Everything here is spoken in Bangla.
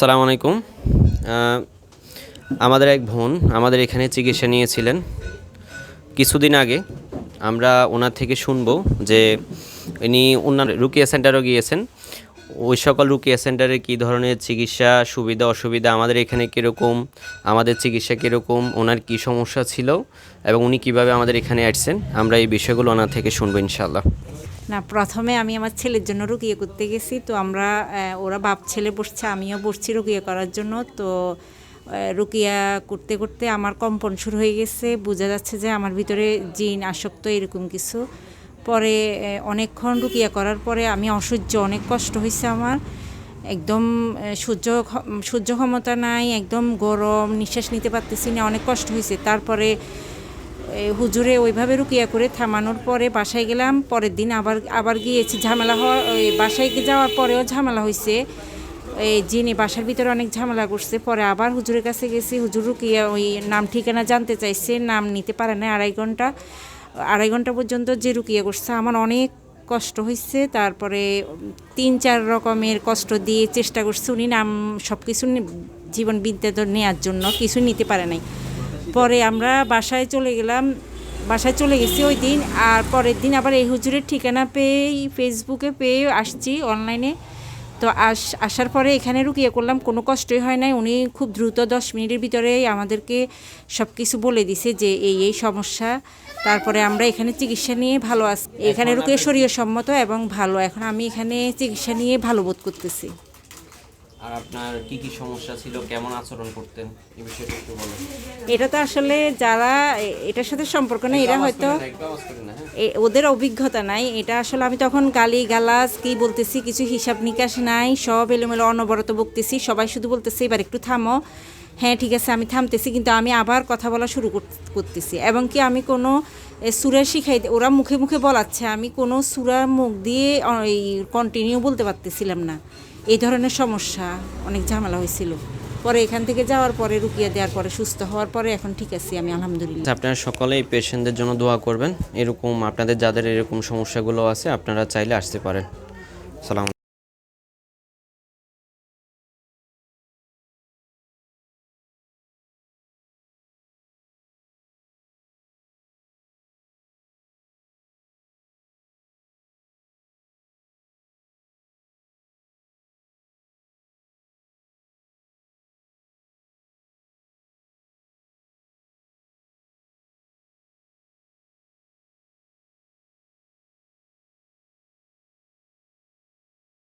সালাম আলাইকুম। আমাদের এক বোন আমাদের এখানে চিকিৎসা নিয়েছিলেন। কিছুদিন আগে আমরা ওনার থেকে শুনব যে ইনি ওনার রুকিয়া সেন্টারও গিয়েছেন। ওই সকল রুকিয়া সেন্টারে কী ধরনের চিকিৎসা সুবিধা, অসুবিধা, আমাদের এখানে কীরকম, আমাদের চিকিৎসা কীরকম, ওনার কী সমস্যা ছিল এবং উনি কীভাবে আমাদের এখানে আসছেন, আমরা এই বিষয়গুলো ওনার থেকে শুনব ইনশাল্লাহ না, প্রথমে আমি আমার ছেলের জন্য রুকিয়ে করতে গেছি। তো আমরা ওরা বাপ ছেলে বসছে আমিও বসছি রুকিয়া করার জন্য। তো রুকিয়া করতে করতে আমার কম্পন শুরু হয়ে গেছে। বোঝা যাচ্ছে যে আমার ভিতরে জিন, আসক্ত এরকম কিছু। পরে অনেকক্ষণ রুকিয়া করার পরে আমি অসহ্য, অনেক কষ্ট হয়েছে আমার। একদম সহ্য সহ্য ক্ষমতা নাই, একদম গরম, নিঃশ্বাস নিতে পারতেছি না, অনেক কষ্ট হয়েছে তারপরে হুজুরে ওইভাবে রুকিয়া করে থামানোর পরে বাসায় গেলাম, পরের দিন আবার আবার গিয়েছি। ঝামেলা হওয়ার ওই বাসায় যাওয়ার পরেও ঝামেলা হয়েছে এই যিনি বাসার ভিতরে অনেক ঝামেলা করছে, পরে আবার হুজুরের কাছে গেছি। হুজুর রুকিয়া ওই নাম ঠিকানা জানতে চাইছে, নাম নিতে পারে না আড়াই ঘণ্টা। আড়াই ঘণ্টা পর্যন্ত যে রুকিয়া করছে, আমার অনেক কষ্ট হয়েছে তারপরে তিন, চার রকমের কষ্ট দিয়ে চেষ্টা করছে। উনি নাম সব কিছু জীবন বিদ্যাধর নেওয়ার জন্য কিছু নিতে পারে নাই। পরে আমরা বাসায় চলে গেলাম বাসায় চলে গেছি ওই দিন আর পরের দিন আবার এই হুজুরের ঠিকানা পেয়েই ফেসবুকে পেয়ে আসছি অনলাইনে। তো আস আসার পরে এখানে রুকিয়ে করলাম কোনো কষ্টই হয় নাই। উনি খুব দ্রুত দশ মিনিটের ভিতরে আমাদেরকে সব কিছু বলে দিছে যে এই এই সমস্যা। তারপরে আমরা এখানে চিকিৎসা নিয়ে ভালো আছি। এখানে রুকিয়ে শরীর সম্মত এবং ভালো। এখন আমি এখানে চিকিৎসা নিয়ে ভালো বোধ করতেছি। আর আপনার কি কি সমস্যা ছিল? কেমন আচরণ করতেন? এই বিষয়টা একটু বলেন। এটা তো আসলে যারা এটার সাথে সম্পর্ক নেই এরা হয়তো হ্যাঁ। ওদের অভিজ্ঞতা নাই। এটা আসলে আমি তখন গালি গালাজ কি বলতেছি কিছু হিসাব নিকাশ নাই সব এলোমেলো অনবরত বকতেছি সবাই শুধু বলতেছে এবার একটু থামো। হ্যাঁ ঠিক আছে আমি থামতেছি কিন্তু আমি আবার কথা বলা শুরু করতেছি। এবং কি আমি কোনো সুরা শিখাই ওরা মুখে মুখে বলাচ্ছে আমি কোনো সুরার মুখ দিয়ে এই কন্টিনিউ বলতে পারতেছিলাম না। এই ধরনের সমস্যা অনেক ঝামেলা হয়েছিল। পরে এখান থেকে যাওয়ার পরে রুকিয়ে দেওয়ার পরে সুস্থ হওয়ার পরে এখন ঠিক আছি আমি আলহামদুলিল্লাহ। আচ্ছা, আপনারা সকলেই পেশেন্টদের জন্য দোয়া করবেন। এরকম আপনাদের যাদের এরকম সমস্যাগুলো আছে আপনারা চাইলে আসতে পারেন। সালাম